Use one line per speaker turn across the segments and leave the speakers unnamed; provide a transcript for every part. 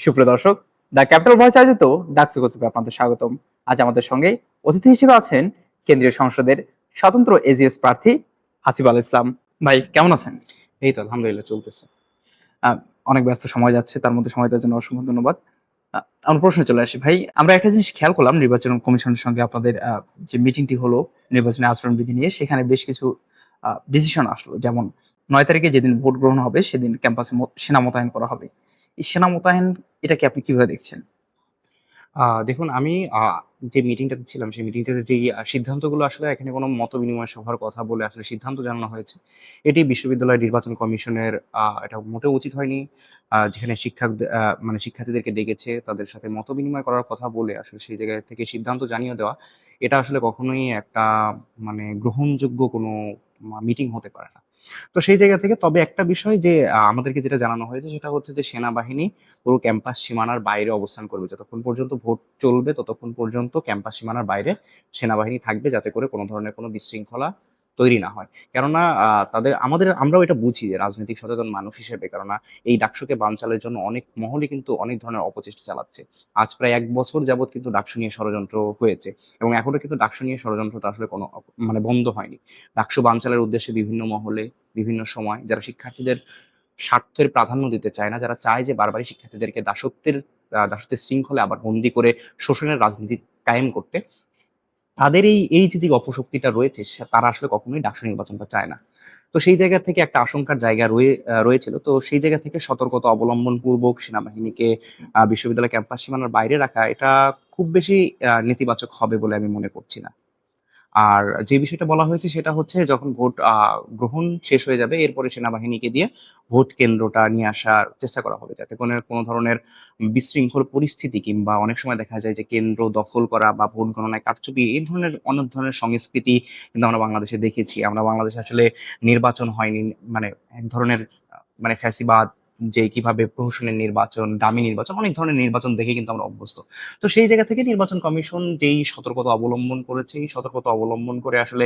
সুপ্রিয় দর্শক the capital voice আয়োজিত ডাকসু গোসপে আপনাদের স্বাগতম। আজ আমাদের সঙ্গে অতিথি হিসেবে আছেন কেন্দ্রীয় সংসদের স্বতন্ত্র এজিএস প্রার্থী হাসিব আল ইসলাম। ভাই কেমন আছেন?
এই তো আলহামদুলিল্লাহ চলতেছে।
অনেক ব্যস্ত সময় যাচ্ছে তার মধ্যে সময় দেওয়ার জন্য অসংখ্য ধন্যবাদ। আমার প্রশ্নে চলে আসি ভাই আমরা একটা জিনিস খেয়াল করলাম নির্বাচন কমিশনের সঙ্গে আপনাদের আহ, যে মিটিংটি হলো নির্বাচনী আচরণবিধি নিয়ে সেখানে বেশ কিছু ডিসিশন আসলো। যেমন নয় তারিখে যেদিন ভোট গ্রহণ হবে সেদিন ক্যাম্পাসে সেনা মোতায়েন করা হবে। সেনা মোতায়েন এটাকে আপনি কীভাবে দেখছেন?
দেখুন আমি যে মিটিংটাতে ছিলাম, সেই মিটিংটাতে যে সিদ্ধান্তগুলো আসলে এখানে কোনো মত বিনিময় সভার কথা বলে আসলে সিদ্ধান্ত জানানো হয়েছে। এটি বিশ্ববিদ্যালয় নির্বাচন কমিশনের এটা মোটেও উচিত হয়নি। যেখানে শিক্ষক মানে শিক্ষার্থীদেরকে ডেকেছে, তাদের সাথে মত বিনিময় করার কথা বলে আসলে সেই জায়গা থেকে সিদ্ধান্ত জানিয়ে দেওয়া, এটা আসলে কখনোই একটা মানে গ্রহণযোগ্য কোনো মিটিং হতে পারে না। তো সেই জায়গা থেকে তবে একটা বিষয় যে আমাদেরকে যেটা জানানো হয়েছে সেটা হচ্ছে যে, সেনাবাহিনী পুরো ক্যাম্পাস সীমানার বাইরে অবস্থান করবে। যতক্ষণ পর্যন্ত ভোট চলবে, ততক্ষণ পর্যন্ত ক্যাম্পাস সীমানার বাইরে সেনাবাহিনী থাকবে যাতে করে কোনো ধরনের কোনো বিশৃঙ্খলা তৈরি না হয়। কেননা তাদের, আমাদের, আমরাও এটা বুঝি যে রাজনৈতিক সচেতন মানুষ হিসেবে, কেননা এই ডাকসুকে বানচালের জন্য অনেক মহলই কিন্তু অনেক ধরনের অপচেষ্টা চালাচ্ছে। আজ প্রায় এক বছর যাবৎ কিন্তু ডাকসু নিয়ে ষড়যন্ত্র হয়েছে এবং এখনও কিন্তু ডাকসু নিয়ে ষড়যন্ত্রটা আসলে কোনো মানে বন্ধ হয়নি। ডাকসু বানচালের উদ্দেশ্যে বিভিন্ন মহলে, বিভিন্ন সময় যারা শিক্ষার্থীদের স্বার্থের প্রাধান্য দিতে চায় না, যারা চায় যে বারবারই শিক্ষার্থীদেরকে দাসত্বের দাসত্বের শৃঙ্খলে আবার বন্দি করে শোষণের রাজনীতি কায়েম করতে, তাদের এই এই যে যে অপশক্তিটা রয়েছে তারা আসলে কখনোই ডাকসু নির্বাচনটা চায় না। তো সেই জায়গা থেকে একটা আশঙ্কার জায়গা রয়ে রয়েছিল। তো সেই জায়গা থেকে সতর্কতা অবলম্বন পূর্বক সেনাবাহিনীকে বিশ্ববিদ্যালয় ক্যাম্পাস সীমানার বাইরে রাখা, এটা খুব বেশি নেতিবাচক হবে বলে আমি মনে করছি না। আর যে বিষয়টা বলা হয়েছে সেটা হচ্ছে যখন ভোট গ্রহণ শেষ হয়ে যাবে, এরপরে সেনাবাহিনীকে দিয়ে ভোট কেন্দ্রটা নিয়ে আসার চেষ্টা করা হবে। যাতে কোনো কোনো ধরনের বিশৃঙ্খল পরিস্থিতি কিংবা অনেক সময় দেখা যায় যে কেন্দ্র দখল করা বা ভোট গণনায় কারচুপি, এই ধরনের অনেক ধরনের সংস্কৃতি কিন্তু আমরা বাংলাদেশে দেখেছি। আমরা বাংলাদেশে আসলে নির্বাচন হয়নি মানে এক ধরনের মানে ফ্যাসিবাদ যে কীভাবে প্রহসনের নির্বাচন দামি নির্বাচন অনেক ধরনের নির্বাচন দেখে কিন্তু আমরা অভ্যস্ত। তো সেই জায়গা থেকে নির্বাচন কমিশন যেই সতর্কতা অবলম্বন করেছে এই সতর্কতা অবলম্বন করে আসলে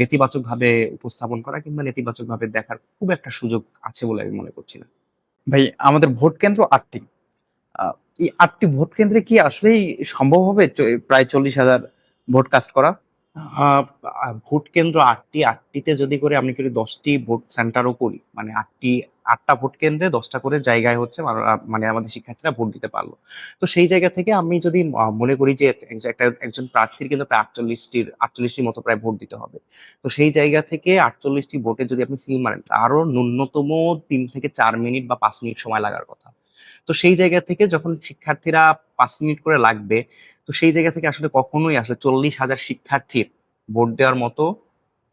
নেতিবাচকভাবে উপস্থাপন করা কিংবা নেতিবাচকভাবে দেখার খুব একটা সুযোগ আছে বলে আমি মনে করছি না।
ভাই আমাদের ভোট কেন্দ্র আটটি। এই আটটি ভোট কেন্দ্রে কি আসলেই সম্ভব হবে প্রায় চল্লিশ হাজার ভোট কাস্ট করা?
ভোট কেন্দ্র আটটি আটটিতে যদি করে আমি যদি দশটি ভোট সেন্টারও করি মানে আটটি আটটা ভোট কেন্দ্রে দশটা করে জায়গায় হচ্ছে মানে আমাদের শিক্ষার্থীরা ভোট দিতে পারল। তো সেই জায়গা থেকে আমি যদি মনে করি যে একটা একজন প্রার্থীর কিন্তু প্রায় আটচল্লিশটির আটচল্লিশটির মতো প্রায় ভোট দিতে হবে। তো সেই জায়গা থেকে আটচল্লিশটি ভোটে যদি আপনি সিল মারেন আরও ন্যূনতম তিন থেকে চার মিনিট বা পাঁচ মিনিট সময় লাগার কথা। তো সেই জায়গা থেকে যখন শিক্ষার্থীরা পাঁচ মিনিট করে লাগবে, তো সেই জায়গা থেকে আসলে কখনোই আসলে চল্লিশ হাজার শিক্ষার্থীর ভোট দেওয়ার মতো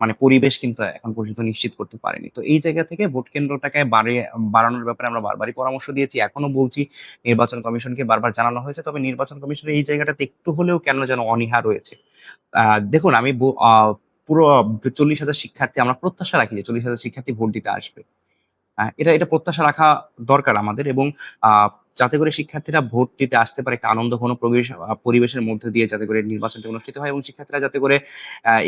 মানে পরিবেশ কিন্তু এখন পর্যন্ত নিশ্চিত করতে পারেনি। তো এই জায়গা থেকে ভোট কেন্দ্রটাকে বাড়িয়ে, বাড়ানোর ব্যাপারে আমরা বারবারই পরামর্শ দিয়েছি। এখনও বলছি, নির্বাচন কমিশনকে বারবার জানানো হয়েছে। তবে নির্বাচন কমিশনের এই জায়গাটাতে একটু হলেও কেন যেন অনীহা রয়েছে। দেখুন, আমি পুরো চল্লিশ হাজার শিক্ষার্থী, আমরা প্রত্যাশা রাখি যে চল্লিশ হাজার শিক্ষার্থী ভোট দিতে আসবে। এটা এটা প্রত্যাশা রাখা দরকার আমাদের এবং যাতে করে শিক্ষার্থীরা ভোট দিতে আসতে পারে, একটা আনন্দ ঘন পরিবেশের মধ্যে দিয়ে যাতে করে নির্বাচনটি অনুষ্ঠিত হয় এবং শিক্ষার্থীরা যাতে করে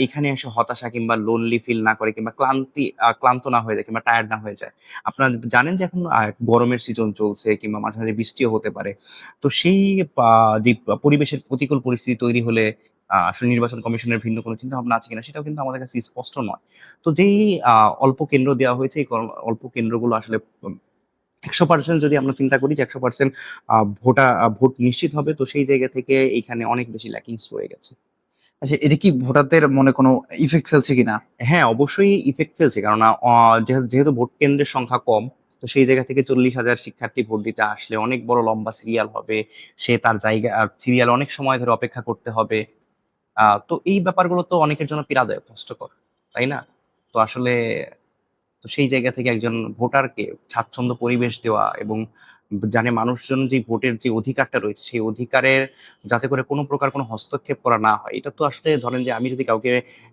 এখানে এসে হতাশা কিংবা লোনলি ফিল না করে কিংবা ক্লান্তি ক্লান্ত না হয়ে যায় কিংবা টায়ার্ড না হয়ে যায়। আপনারা জানেন যে এখন গরমের সিজন চলছে কিংবা মাঝে মাঝে বৃষ্টিও হতে পারে। তো সেই যে পরিবেশের প্রতিকূল পরিস্থিতি তৈরি হলে আসলে নির্বাচন কমিশনের ভিন্ন কোনো চিন্তা ভাবনা আছে কিনা সেটাও কিন্তু আমাদের কাছে স্পষ্ট নয়। তো যেই অল্প কেন্দ্র দেওয়া হয়েছে, এই অল্প কেন্দ্রগুলো আসলে একশো পার্সেন্ট যদি আমরা চিন্তা করি যে একশো পার্সেন্ট ভোটা ভোট নিশ্চিত হবে তো সেই জায়গা থেকে এইখানে অনেক বেশি ল্যাকিংস রয়ে গেছে।
আচ্ছা এটা কি ভোটারদের মনে কোনো ইফেক্ট ফেলছে কিনা?
হ্যাঁ অবশ্যই ইফেক্ট ফেলছে আহ, যেহেতু ভোট কেন্দ্রের সংখ্যা কম তো সেই জায়গা থেকে চল্লিশ হাজার শিক্ষার্থী ভোট দিতে আসলে অনেক বড় লম্বা সিরিয়াল হবে সে তার জায়গা সিরিয়াল অনেক সময় ধরে অপেক্ষা করতে হবে। তো এই ব্যাপারগুলো তো অনেকের জন্য পীড়াদায়ক কষ্টকর তাই না? তো আসলে তো সেই জায়গা থেকে একজন ভোটারকে স্বাচ্ছন্দ্য পরিবেশ দেওয়া এবং জানে মানুষজন যে ভোটের যে অধিকারটা রয়েছে, সেই অধিকারের যাতে করে কোনো প্রকার কোনো হস্তক্ষেপ করা না হয়। এটা তো আসলে ধরেন যে আমি যদি কাউকে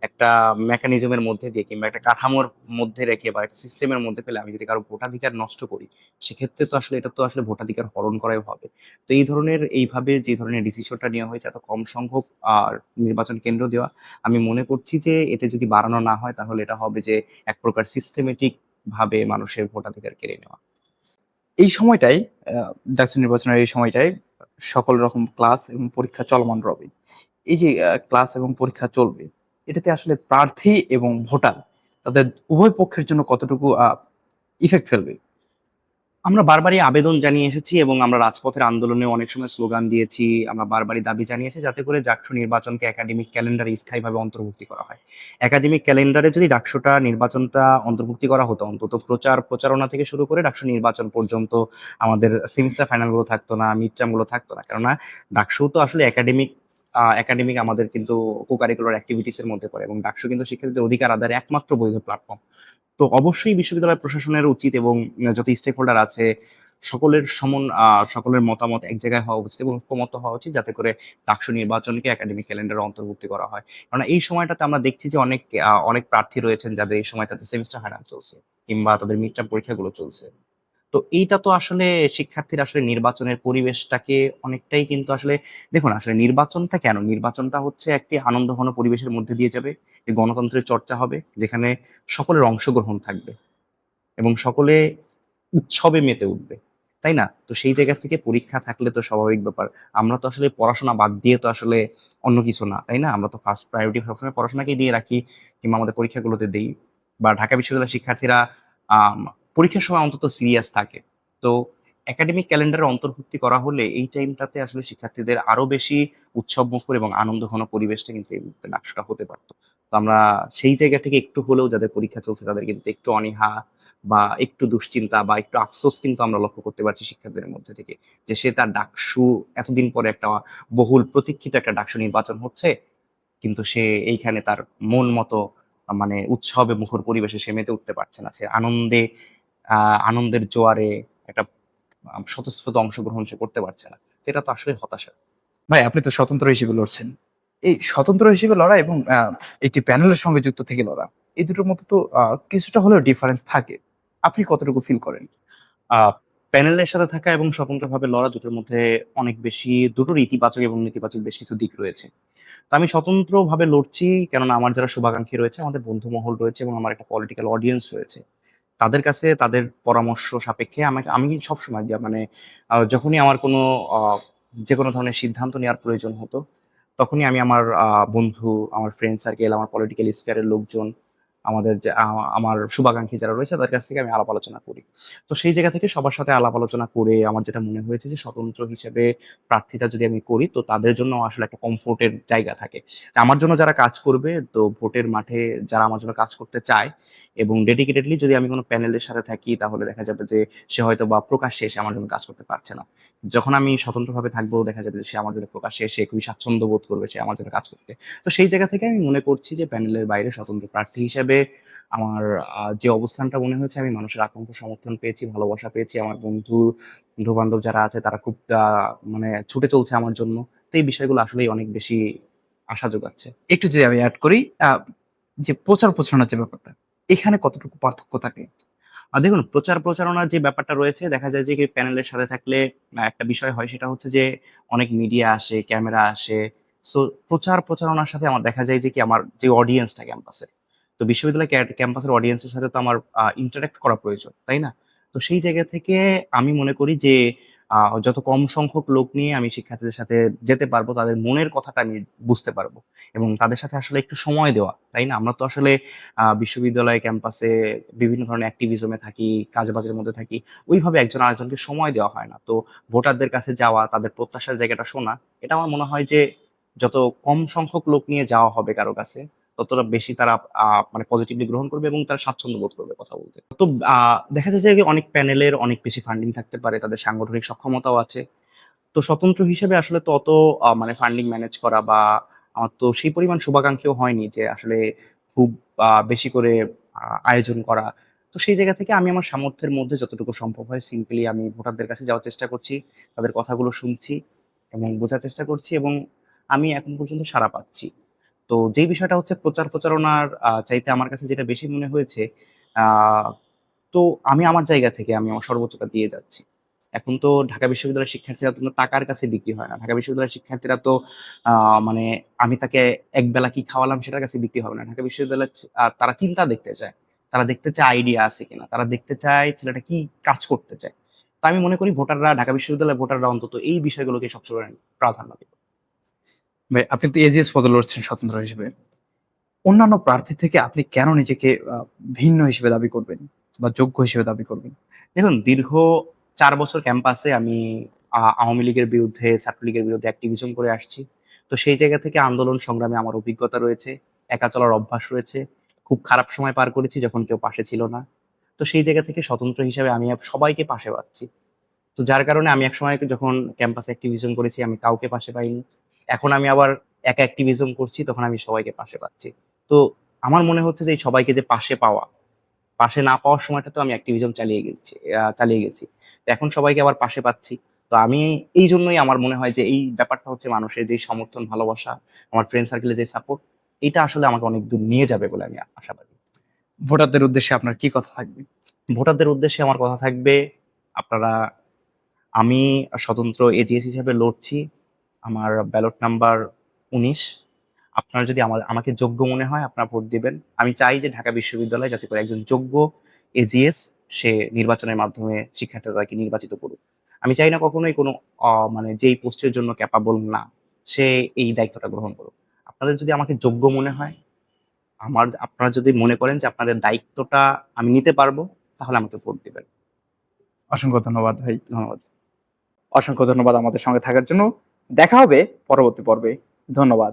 একটা মেকানিজমের মধ্যে দিয়ে কিংবা একটা কাঠামোর মধ্যে রেখে বা একটা সিস্টেমের মধ্যে ফেলে আমি যদি কারও ভোটাধিকার নষ্ট করি, সেক্ষেত্রে তো আসলে এটা তো আসলে ভোটাধিকার হরণ করাই হবে। তো এই ধরনের এইভাবে যে ধরনের ডিসিশনটা নেওয়া হয়েছে, এত কম সংখ্যক আর নির্বাচন কেন্দ্র দেওয়া, আমি মনে করছি যে এটা যদি বাড়ানো না হয়, তাহলে এটা হবে যে এক প্রকার সিস্টেমেটিক ভাবে মানুষের ভোটাধিকার কেড়ে নেওয়া।
এই সময়টাই ডাকসু নির্বাচনের এই সময়টায় সকল রকম ক্লাস এবং পরীক্ষা চলমান রবে। এই যে ক্লাস এবং পরীক্ষা চলবে, এটাতে আসলে প্রার্থী এবং ভোটার তাদের উভয় পক্ষের জন্য কতটুকু ইফেক্ট ফেলবে?
আমরা বারবারই আবেদন জানিয়ে এসেছি এবং আমরা রাজপথের আন্দোলনে অনেক সময় স্লোগান দিয়েছি, আমরা বারবারই দাবি জানিয়েছি যাতে করে ডাকসু নির্বাচনকে একাডেমিক ক্যালেন্ডারে স্থায়ীভাবে অন্তর্ভুক্তি করা হয়। একাডেমিক ক্যালেন্ডারে যদি ডাকসুটা, নির্বাচনটা অন্তর্ভুক্তি করা হতো, অন্তত প্রচার প্রচারণা থেকে শুরু করে ডাকসু নির্বাচন পর্যন্ত আমাদের সেমিস্টার ফাইনালগুলো থাকতো না মিড টার্মগুলো থাকতো না। কেননা ডাকসু তো আসলে একাডেমিক একাডেমিক আমাদের কিন্তু কো কারিকুলার অ্যাক্টিভিটিসের মধ্যে পড়ে এবং ডাকসু কিন্তু শিক্ষার্থীদের অধিকার আদায়ের একমাত্র বৈধ প্ল্যাটফর্ম তো অবশ্যই বিশ্ববিদ্যালয় প্রশাসনের উচিত এবং যত স্টেক হোল্ডার আছে, সকলের সমন সকলের মতামত এক জায়গায় হওয়া উচিত এবং ঐক্যমত হওয়া উচিত যাতে করে ডাকসু নির্বাচনকে একাডেমিক ক্যালেন্ডারে অন্তর্ভুক্তি করা হয়। কারণ এই সময়টাতে আমরা দেখছি যে অনেক অনেক প্রার্থী রয়েছেন যাদের এই সময় তাদের সেমিস্টার হারান চলছে কিংবা তাদের মিড টার্ম পরীক্ষাগুলো চলছে। তো এইটা তো আসলে শিক্ষার্থীর আসলে নির্বাচনের পরিবেশটাকে অনেকটাই কিন্তু আসলে, দেখুন আসলে নির্বাচনটা কেন? নির্বাচনটা হচ্ছে একটি আনন্দঘন পরিবেশের মধ্যে দিয়ে যাবে গণতন্ত্রের চর্চা হবে, যেখানে সকলের অংশগ্রহণ থাকবে এবং সকলে উৎসবে মেতে উঠবে, তাই না? তো সেই জায়গা থেকে পরীক্ষা থাকলে তো স্বাভাবিক ব্যাপার। আমরা তো আসলে পড়াশোনা বাদ দিয়ে তো আসলে অন্য কিছু না, তাই না? আমরা তো ফার্স্ট প্রায়োরিটি সবসময় পড়াশোনাকেই দিয়ে রাখি কিংবা আমাদের পরীক্ষাগুলোতে দিই বা ঢাকা বিশ্ববিদ্যালয়ের শিক্ষার্থীরা পরীক্ষার সময় অন্তত সিরিয়াস থাকে। তো একাডেমিক ক্যালেন্ডারে অন্তর্ভুক্তি করা হলে এই টাইমটাতে আসলে শিক্ষার্থীদের আরও বেশি উৎসব মুখর এবং আনন্দ ঘন পরিবেশটা কিন্তু এই মুহূর্তে নাকশটা হতে পারতো। তো আমরা সেই জায়গা থেকে একটু হলেও যাদের পরীক্ষা চলছে তাদের কিন্তু একটু অনীহা বা একটু দুশ্চিন্তা বা একটু আফসোস কিন্তু আমরা লক্ষ্য করতে পারছি শিক্ষার্থীদের মধ্যে থেকে যে সে তার ডাকসু, এতদিন পরে একটা বহুল প্রতীক্ষিত একটা ডাকসু নির্বাচন হচ্ছে, কিন্তু সে এইখানে তার মন মতো মানে উৎসবে মুখর পরিবেশে সে মেতে উঠতে পারছে না। সে আনন্দে আনন্দের জোয়ারে একটা স্বতঃস্ফূর্ত অংশগ্রহণ সে করতে পারছে না। এটা তো আসলে হতাশা।
ভাই আপনি তো স্বতন্ত্র হিসেবে লড়ছেন। এই স্বতন্ত্র হিসেবে লড়া এবং একটি প্যানেলের সঙ্গে যুক্ত থেকে লড়া এই দুটোর মধ্যে তো কিছুটা হলেও ডিফারেন্স থাকে। আপনি কতটুকু ফিল করেন?
আহ প্যানেলের সাথে থাকা এবং স্বতন্ত্রভাবে লড়া দুটোর মধ্যে অনেক বেশি দুটোর ইতিবাচক এবং নেতিবাচক বেশ কিছু দিক রয়েছে। তো আমি স্বতন্ত্রভাবে লড়ছি কেননা আমার যারা শুভাকাঙ্ক্ষী রয়েছে আমাদের বন্ধু মহল রয়েছে এবং আমার একটা পলিটিক্যাল অডিয়েন্স রয়েছে। তাদের কাছে তাদের পরামর্শ সাপেক্ষে আমাকে, আমি সবসময় দিয়া মানে যখনই আমার কোনো যে কোনো ধরনের সিদ্ধান্ত নেওয়ার প্রয়োজন হতো, তখনই আমি আমার বন্ধু, আমার ফ্রেন্ড সার্কেল আমার পলিটিক্যাল স্পেয়ারের লোকজন আমাদের যে আমার শুভাকাঙ্ক্ষী যারা রয়েছে তাদের কাছ থেকে আমি আলাপ আলোচনা করি। তো সেই জায়গা থেকে সবার সাথে আলাপ আলোচনা করে আমার যেটা মনে হয়েছে যে, স্বতন্ত্র হিসেবে প্রার্থীতা যদি আমি করি, তো তাদের জন্য আসলে একটা কমফোর্টের জায়গা থাকে। আমার জন্য যারা কাজ করবে, তো ভোটের মাঠে যারা আমার জন্য কাজ করতে চায় এবং ডেডিকেটেডলি যদি আমি কোনো প্যানেলের সাথে থাকি, তাহলে দেখা যাবে যে, সে হয়তো বা প্রকাশ্যে এসে আমার জন্য কাজ করতে পারছে না। যখন আমি স্বতন্ত্রভাবে থাকব, দেখা যাবে যে, সে আমার জন্য প্রকাশ্যে এসে খুবই স্বাচ্ছন্দ্য বোধ করবে, সে আমার জন্য কাজ করতে তো সেই জায়গা থেকে আমি মনে করছি যে, প্যানেলের বাইরে স্বতন্ত্র প্রার্থী হিসেবে আমার যে অবস্থানটা মনে হয়েছে আমি মানুষের আকাঙ্ক্ষ সমর্থন পেয়েছি ভালোবাসা পেয়েছি আমার বন্ধু বন্ধু বান্ধব যারা আছে তারা খুব মানে ছুটে চলছে আমার জন্য। তো এই বিষয়গুলো আসলেই অনেক বেশি আশা যোগাচ্ছে।
একটু যদি আমি অ্যাড করি যে প্রচার প্রচারণার যে ব্যাপারটা এখানে কতটুকু পার্থক্য থাকে?
আর দেখুন প্রচার প্রচারণার যে ব্যাপারটা রয়েছে দেখা যায় যে প্যানেলের সাথে থাকলে একটা বিষয় হয় সেটা হচ্ছে যে অনেক মিডিয়া আসে ক্যামেরা আসে। সো প্রচার প্রচারণার সাথে আমার দেখা যায় যে কি আমার যে অডিয়েন্সটা ক্যাম্পাসে তো বিশ্ববিদ্যালয় ক্যাম্পাসের অডিয়েন্সের সাথে তো আমার ইন্টারাক্ট করা প্রয়োজন, তাই না? তো সেই জায়গা থেকে আমি মনে করি যে যত কম সংখ্যক লোক নিয়ে আমি শিক্ষার্থীদের সাথে যেতে পারব, তাদের মনের কথাটা আমি বুঝতে পারব এবং তাদের সাথে আসলে একটু সময় দেওয়া, তাই না? আমরা তো আসলে বিশ্ববিদ্যালয় ক্যাম্পাসে বিভিন্ন ধরনের অ্যাক্টিভিজমে থাকি, কাজবাজের মধ্যে থাকি, ওইভাবে একজন আরেকজনকে সময় দেওয়া হয় না। তো ভোটারদের কাছে যাওয়া, তাদের প্রত্যাশার জায়গাটা শোনা, এটা আমার মনে হয় যে, যত কম সংখ্যক লোক নিয়ে যাওয়া হবে কারও কাছে ততটা বেশি তারা মানে পজিটিভলি গ্রহণ করবে এবং তারা স্বাচ্ছন্দ্য বোধ করবে কথা বলতে। তো দেখা যায় যে অনেক প্যানেলের অনেক বেশি ফান্ডিং থাকতে পারে, তাদের সাংগঠনিক সক্ষমতাও আছে। তো স্বতন্ত্র হিসেবে আসলে তো অত মানে ফান্ডিং ম্যানেজ করা বা আমার তো সেই পরিমাণ শুভাকাঙ্ক্ষীও হয়নি যে আসলে খুব বেশি করে আয়োজন করা। তো সেই জায়গা থেকে আমি আমার সামর্থ্যের মধ্যে যতটুকু সম্ভব হয় সিম্পলি আমি ভোটারদের কাছে যাওয়ার চেষ্টা করছি, তাদের কথাগুলো শুনছি এবং বোঝার চেষ্টা করছি এবং আমি এখন পর্যন্ত সাড়া পাচ্ছি। তো যেই বিষয়টা হচ্ছে প্রচার প্রচারণার চাইতে আমার কাছে যেটা বেশি মনে হয়েছে তো আমি আমার জায়গা থেকে আমি আমার সর্বোচ্চটা দিয়ে যাচ্ছি। এখন তো ঢাকা বিশ্ববিদ্যালয়ের শিক্ষার্থীরা তো টাকার কাছে বিক্রি হয় না। ঢাকা বিশ্ববিদ্যালয়ের শিক্ষার্থীরা তো মানে আমি তাকে এক বেলা কি খাওয়ালাম সেটার কাছে বিক্রি হবে না। ঢাকা বিশ্ববিদ্যালয়ের তারা চিন্তা দেখতে চায়। তারা দেখতে চায় আইডিয়া আছে কিনা। তারা দেখতে চায় ছেলেটা কি কাজ করতে চায়। তা আমি মনে করি ভোটাররা, ঢাকা বিশ্ববিদ্যালয়ের ভোটাররা অন্তত এই বিষয়গুলোকে সবসময় প্রাধান্য দেবে।
আপনি তো এজিএস পদে লড়ছেন স্বতন্ত্র হিসেবে। অন্যান্য প্রার্থী থেকে আপনি কেন নিজেকে ভিন্ন হিসেবে দাবি করবেন বা যোগ্য হিসেবে দাবি করবেন?
দেখুন, দীর্ঘ চার বছর ক্যাম্পাসে আমি আওয়ামী লীগের বিরুদ্ধে, ছাত্রলীগের বিরুদ্ধে অ্যাক্টিভিজম করে আসছি। তো সেই জায়গা থেকে আন্দোলন সংগ্রামে আমার অভিজ্ঞতা রয়েছে, একা চলার অভ্যাস রয়েছে, খুব খারাপ সময় পার করেছি যখন কেউ পাশে ছিল না। তো সেই জায়গা থেকে স্বতন্ত্র হিসাবে আমি সবাইকে পাশে পাচ্ছি। তো যার কারণে আমি একসময় যখন ক্যাম্পাসে অ্যাক্টিভিজম করেছি, আমি কাউকে পাশে পাইনি। এখন আমি আবার একা অ্যাক্টিভিজম করছি তখন আমি সবাইকে পাশে পাচ্ছি। তো আমার মনে হচ্ছে যে সবাইকে যে পাশে পাওয়া পাশে না পাওয়ার সময়টা তো আমি অ্যাক্টিভিজম চালিয়ে গেছি চালিয়ে গেছি। তো এখন সবাইকে আবার পাশে পাচ্ছি। তো আমি এই জন্যই আমার মনে হয় যে এই ব্যাপারটা হচ্ছে মানুষের যে সমর্থন ভালোবাসা আমার ফ্রেন্ড সার্কেলে যে সাপোর্ট এটা আসলে আমাকে অনেক দূর নিয়ে যাবে বলে আমি আশাবাদী।
ভোটারদের উদ্দেশ্যে আপনার কি কথা থাকবে?
ভোটারদের উদ্দেশ্যে আমার কথা থাকবে আপনারা আমি স্বতন্ত্র এজিএস হিসেবে লড়ছি আমার ব্যালট নাম্বার উনিশ। আপনারা যদি আমার আমাকে যোগ্য মনে হয় আপনারা ভোট দিবেন। আমি চাই যে ঢাকা বিশ্ববিদ্যালয় যাতে করে একজন যোগ্য এজিএস সে নির্বাচনের মাধ্যমে শিক্ষার্থীরা তাকে নির্বাচিত করুক। আমি চাই না কখনোই কোনো মানে যেই পোস্টের জন্য ক্যাপাবল না সে এই দায়িত্বটা গ্রহণ করুক। আপনাদের যদি আমাকে যোগ্য মনে হয় আমার আপনারা যদি মনে করেন যে আপনাদের দায়িত্বটা আমি নিতে পারব তাহলে আমাকে ভোট দিবেন।
অসংখ্য ধন্যবাদ ভাই।
ধন্যবাদ।
অসংখ্য ধন্যবাদ আমাদের সঙ্গে থাকার জন্য। দেখা হবে পরবর্তী পর্বে। ধন্যবাদ।